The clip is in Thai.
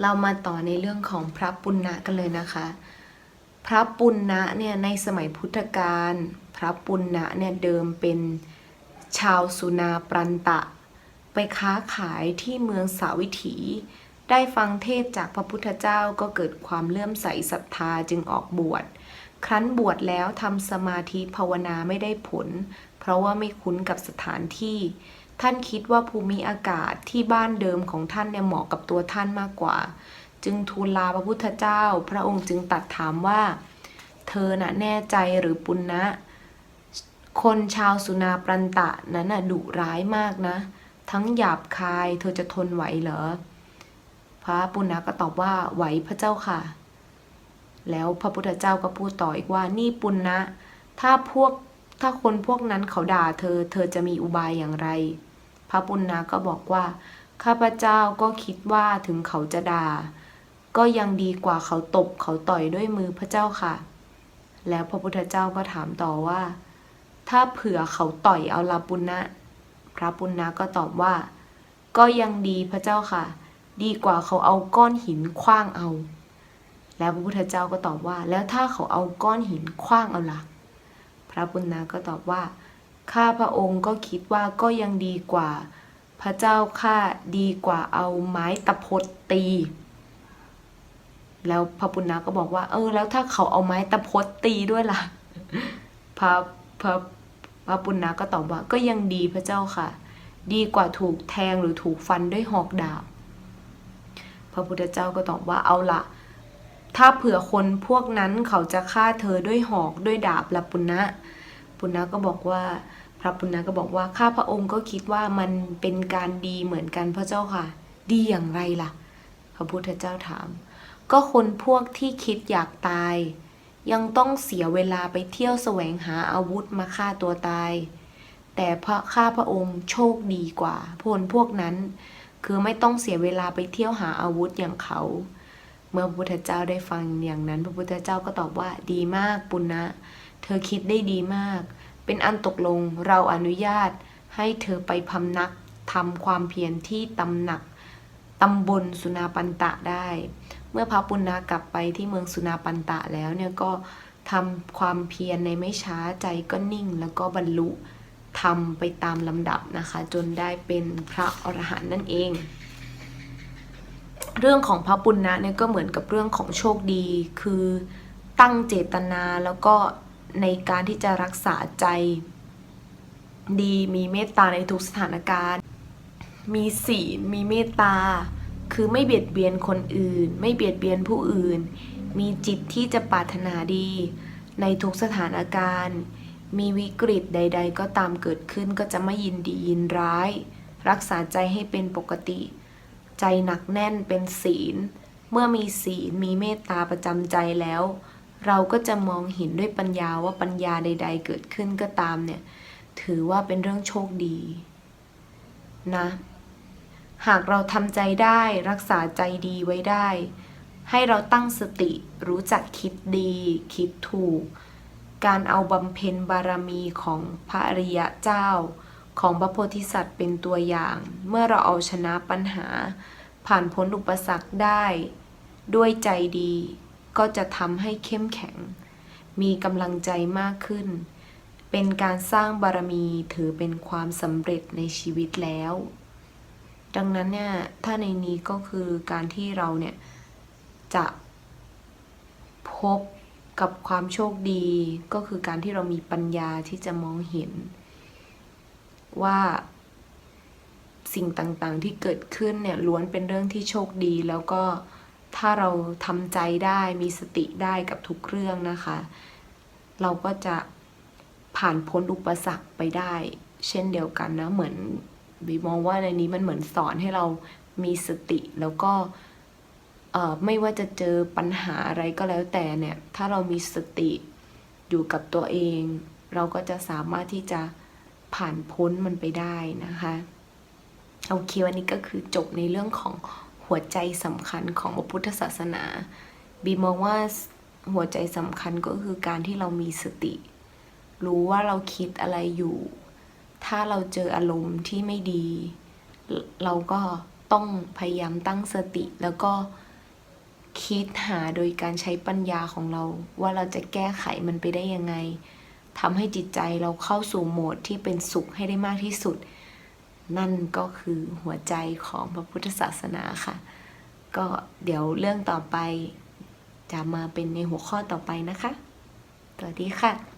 เรามาต่อในเรื่องของพระปุณณะกันเลยนะคะ พระปุณณะเนี่ยในสมัยพุทธกาลพระปุณณะเนี่ยเดิมเป็นชาวสุนาปรันตะ ไปค้าขายที่เมืองสาวิถี ได้ฟังเทศจากพระพุทธเจ้าก็เกิดความเลื่อมใสศรัทธาจึงออกบวช ครั้นบวชแล้วทำสมาธิภาวนาไม่ได้ผล เพราะว่าไม่คุ้นกับสถานที่ ท่านคิดว่าภูมิอากาศที่บ้านเดิมของท่านเนี่ยเหมาะกับตัวท่านมากกว่า จึงทูลลาพระพุทธเจ้า พระองค์จึงตัดถามว่า เธอน่ะแน่ใจหรือปุณณะคนชาวสุนาปรันตะนั้นน่ะดุร้ายมากนะ ทั้งหยาบคายเธอจะทนไหวเหรอ พระปุณณะก็ตอบว่าไหวพระเจ้าค่ะ แล้วพระพุทธเจ้าก็พูดต่ออีกว่านี่ปุณณะถ้าพวกถ้าคนพวกนั้นเขาด่าเธอ เธอจะมีอุบายอย่างไร พระปุณณะก็บอกว่า ข้าพเจ้าก็คิดว่าถึงเขาจะด่า ก็ยังดีกว่าเขาตบเขาต่อยด้วยมือพระเจ้าค่ะ แล้วพระพุทธเจ้าก็ถามต่อว่า ถ้าเผื่อเขาต่อยเอาลาปุณณะพระปุณณะก็ตอบว่า ก็ยังดีพระเจ้าค่ะ ดีกว่าเขาเอาก้อนหินคว้างเอา แล้วพระพุทธเจ้าก็ตอบว่า แล้วถ้าเขาเอาก้อนหินคว้างเอาล่ะ พระปุณณะก็ตอบว่า ข้าพระองค์ก็คิดว่าก็ยังดีกว่า พระเจ้าข้าดีกว่าเอาไม้ตะพดตี แล้วพระปุณณะก็บอกว่า เออ แล้วถ้าเขาเอาไม้ตะพดตีด้วยล่ะ พระพระพระปุณณะก็ตอบว่าก็ยังดีพระเจ้าค่ะ ดีกว่าถูกแทงหรือถูกฟันด้วยหอกดาบ พระพุทธเจ้าก็ตอบว่าเอาละถ้าเผื่อคนพวกนั้นเขาจะฆ่าเธอด้วยหอกด้วยดาบละปุณณะ ปุณณะก็บอกว่า พระปุณณะก็บอกว่าข้าพระองค์ก็คิดว่ามันเป็นการดีเหมือนกันพระเจ้าค่ะ ดีอย่างไรล่ะ พระพุทธเจ้าถาม ก็คนพวกที่คิดอยากตาย ยังต้องเสียเวลาไปเที่ยวแสวงหาอาวุธมาฆ่าตัวตาย แต่พระข้าพระองค์โชคดีกว่าคนพวกนั้น คือไม่ต้องเสียเวลาไปเที่ยวหาอาวุธอย่างเขาเมื่อพระพุทธเจ้าได้ฟังอย่างนั้น พระพุทธเจ้าก็ตอบว่าดีมากปุณณะ เธอคิดได้ดีมาก เป็นอันตกลงเราอนุญาตให้เธอไปพำนักทำความเพียรที่ตำหนักตำบลสุนาปันตะได้ เมื่อพระปุณณะกลับไปที่เมืองสุนาปันตะแล้วเนี่ยก็ทำความเพียรในไม่ช้าใจก็นิ่งแล้วก็บรรลุทำไปตามลำดับนะคะ จนได้เป็นพระอรหันต์นั่นเอง เรื่องของพระปุณณะเนี่ยก็เหมือนกับเรื่องของโชคดี คือตั้งเจตนาแล้วก็ ในการที่จะรักษาใจ ดีมีเมตตาในทุกสถานการณ์ มีศีลมีเมตตา คือไม่เบียดเบียนคนอื่น ไม่เบียดเบียนผู้อื่น มีจิตที่จะปรารถนาดี ในทุกสถานการณ์ มีวิกฤตใด ๆ ก็ตามเกิดขึ้นก็จะไม่ยินดียินร้าย รักษาใจให้เป็นปกติ ใจหนักแน่นเป็นศีล เมื่อมีศีลมีเมตตาประจำใจแล้ว เราก็จะมองเห็นด้วยปัญญาว่าปัญญาใด ๆ เกิดขึ้นก็ตามเนี่ย ถือว่าเป็นเรื่องโชคดีนะ หากเราทำใจได้รักษาใจดีไว้ได้ ให้เราตั้งสติรู้จักคิดดี คิดถูก การเอาบำเพ็ญบารมีของพระอริยะเจ้า ของพระโพธิสัตว์เป็นตัวอย่าง เมื่อเราเอาชนะปัญหา ผ่านพ้นอุปสรรคได้ ด้วยใจดี ก็จะทำให้เข้มแข็ง มีกำลังใจมากขึ้น เป็นการสร้างบารมีถือเป็นความสำเร็จในชีวิตแล้ว ดังนั้นเนี่ยถ้าในนี้ก็คือการที่เราเนี่ยจะพบกับความโชคดีก็คือการที่เรามีปัญญาที่จะมองเห็น ว่าสิ่งต่างๆที่เกิดขึ้นเนี่ยล้วนเป็นเรื่องที่โชคดีแล้วก็ ถ้าเราทำใจได้มีสติได้กับทุกเรื่องนะคะ เราก็จะผ่านพ้นอุปสรรคไปได้ เช่นเดียวกันนะ เหมือนบีมองว่าในนี้มันเหมือนสอนให้เรามีสติแล้วก็ไม่ว่าจะเจอปัญหาอะไรก็แล้วแต่เนี่ย ถ้าเรามีสติอยู่กับตัวเอง เราก็จะสามารถที่จะผ่านพ้นมันไปได้นะคะ โอเควันนี้ก็คือจบในเรื่องของ หัวใจสำคัญของพระพุทธศาสนา บีมองว่าหัวใจสำคัญก็คือการที่เรามีสติ รู้ว่าเราคิดอะไรอยู่ ถ้าเราเจออารมณ์ที่ไม่ดี เราก็ต้องพยายามตั้งสติ แล้วก็คิดหาโดยการใช้ปัญญาของเรา ว่าเราจะแก้ไขมันไปได้ยังไงทำให้จิตใจเราเข้าสู่โหมดที่เป็นสุขให้ได้มากที่สุด นั่นก็คือหัวใจของพระพุทธศาสนาค่ะ ก็เดี๋ยวเรื่องต่อไปจะมาเป็นในหัวข้อต่อไปนะคะ สวัสดีค่ะ